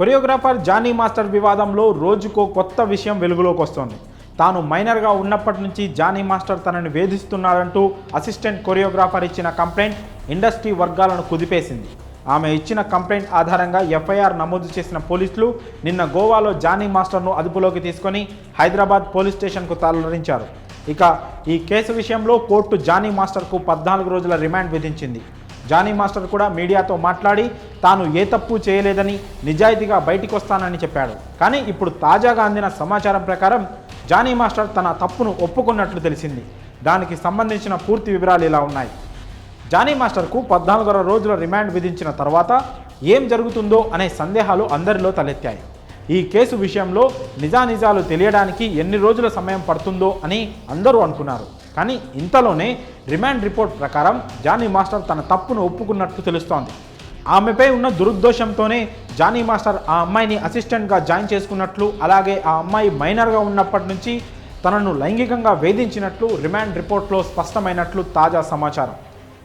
Choreographer Johnny master వివాదంలో రోజుకో కొత్త విషయం వెలుగులోకి వస్తోంది. తాను మైనర్గా ఉన్నప్పటి నుంచి జానీ మాస్టర్ తనని వేధిస్తున్నాడంటూ అసిస్టెంట్ కొరియోగ్రాఫర్ ఇచ్చిన కంప్లైంట్ ఇండస్ట్రీ వర్గాలను కుదిపేసింది. ఆమె ఇచ్చిన కంప్లైంట్ ఆధారంగా ఎఫ్ఐఆర్ నమోదు చేసిన పోలీసులు నిన్న గోవాలో జానీ మాస్టర్ను అదుపులోకి తీసుకొని హైదరాబాద్ పోలీస్ స్టేషన్కు తరలించారు. ఇక ఈ కేసు విషయంలో కోర్టు జానీ మాస్టర్కు పద్నాలుగు రోజుల రిమాండ్ విధించింది. జానీ మాస్టర్ కూడా మీడియాతో మాట్లాడి తాను ఏ తప్పు చేయలేదని నిజాయితీగా బయటికి వస్తానని చెప్పాడు. కానీ ఇప్పుడు తాజాగా అందిన సమాచారం ప్రకారం జానీ మాస్టర్ తన తప్పును ఒప్పుకున్నట్లు తెలిసింది. దానికి సంబంధించిన పూర్తి వివరాలు ఇలా ఉన్నాయి. జానీ మాస్టర్కు పద్నాలుగున్నర రోజుల రిమాండ్ విధించిన తర్వాత ఏం జరుగుతుందో అనే సందేహాలు అందరిలో తలెత్తాయి. ఈ కేసు విషయంలో నిజానిజాలు తెలియడానికి ఎన్ని రోజుల సమయం పడుతుందో అని అందరూ అనుకున్నారు. కానీ ఇంతలోనే రిమాండ్ రిపోర్ట్ ప్రకారం జానీ మాస్టర్ తన తప్పును ఒప్పుకున్నట్లు తెలుస్తోంది. ఆమెపై ఉన్న దురుద్దేశంతోనే జానీ మాస్టర్ ఆ అమ్మాయిని అసిస్టెంట్గా జాయిన్ చేసుకున్నట్లు అలాగే ఆ అమ్మాయి మైనర్గా ఉన్నప్పటి నుంచి తనను లైంగికంగా వేధించినట్లు రిమాండ్ రిపోర్ట్లో స్పష్టమైనట్లు తాజా సమాచారం.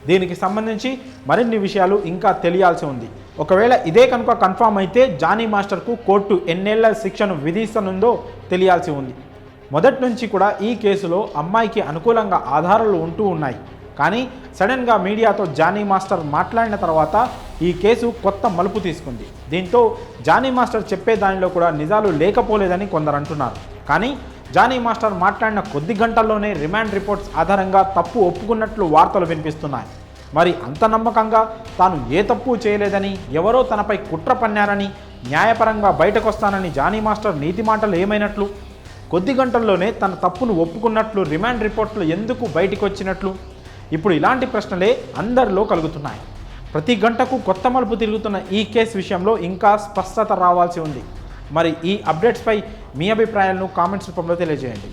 దీనికి సంబంధించి మరిన్ని విషయాలు ఇంకా తెలియాల్సి ఉంది. ఒకవేళ ఇదే కనుక కన్ఫామ్ అయితే జానీ మాస్టర్కు కోర్టు ఎన్నేళ్ళ శిక్షను విధిస్తనుందో తెలియాల్సి ఉంది. మొదటి నుంచి కూడా ఈ కేసులో అమ్మాయికి అనుకూలంగా ఆధారాలు ఉంటూ ఉన్నాయి. కానీ సడన్గా మీడియాతో జానీ మాస్టర్ మాట్లాడిన తర్వాత ఈ కేసు కొత్త మలుపు తీసుకుంది. దీంతో జానీ మాస్టర్ చెప్పే దానిలో కూడా నిజాలు లేకపోలేదని కొందరు అంటున్నారు. కానీ జానీ మాస్టర్ మాట్లాడిన కొద్ది గంటల్లోనే రిమాండ్ రిపోర్ట్స్ ఆధారంగా తప్పు ఒప్పుకున్నట్లు వార్తలు వినిపిస్తున్నాయి. మరి అంత నమ్మకంగా తాను ఏ తప్పు చేయలేదని ఎవరో తనపై కుట్ర పన్నారని న్యాయపరంగా బయటకొస్తానని జానీ మాస్టర్ నీతి మాటలు ఏమైనట్లు? కొద్ది గంటల్లోనే తన తప్పును ఒప్పుకున్నట్లు రిమాండ్ రిపోర్ట్లు ఎందుకు బయటికి వచ్చినట్లు ఇప్పుడు ఇలాంటి ప్రశ్నలే అందరిలో కలుగుతున్నాయి. ప్రతి గంటకు కొత్త మలుపు తిరుగుతున్న ఈ కేసు విషయంలో ఇంకా స్పష్టత రావాల్సి ఉంది. మరి ఈ అప్డేట్స్పై మీ అభిప్రాయాలను కామెంట్స్ రూపంలో తెలియజేయండి.